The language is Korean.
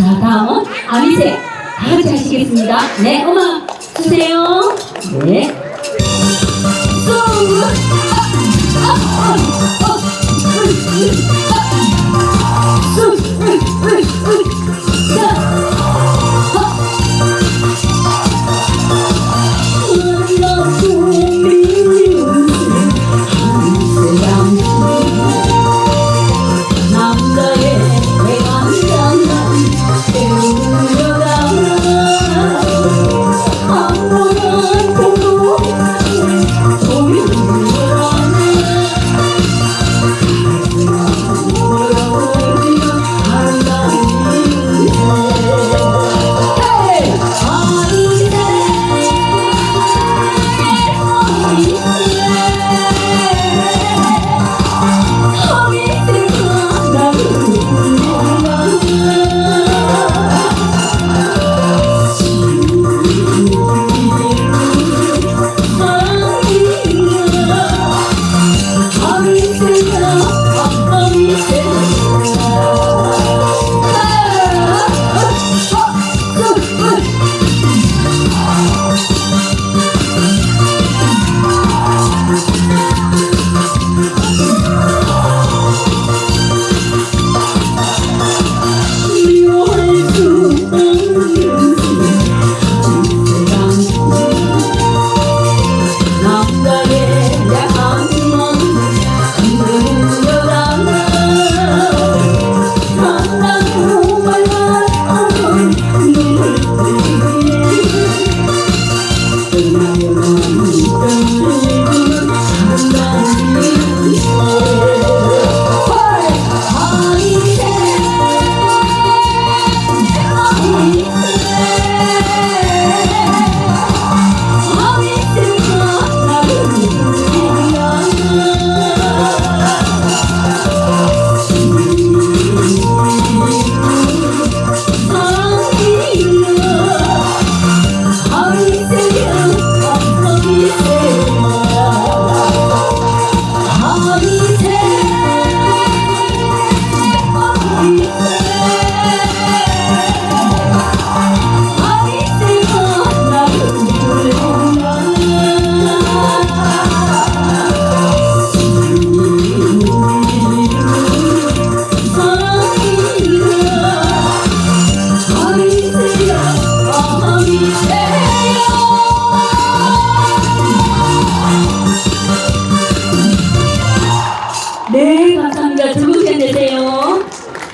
자, 다음은 아미새. 다 같이 하시겠습니다. 네, 음악 주세요. 네. Yeah.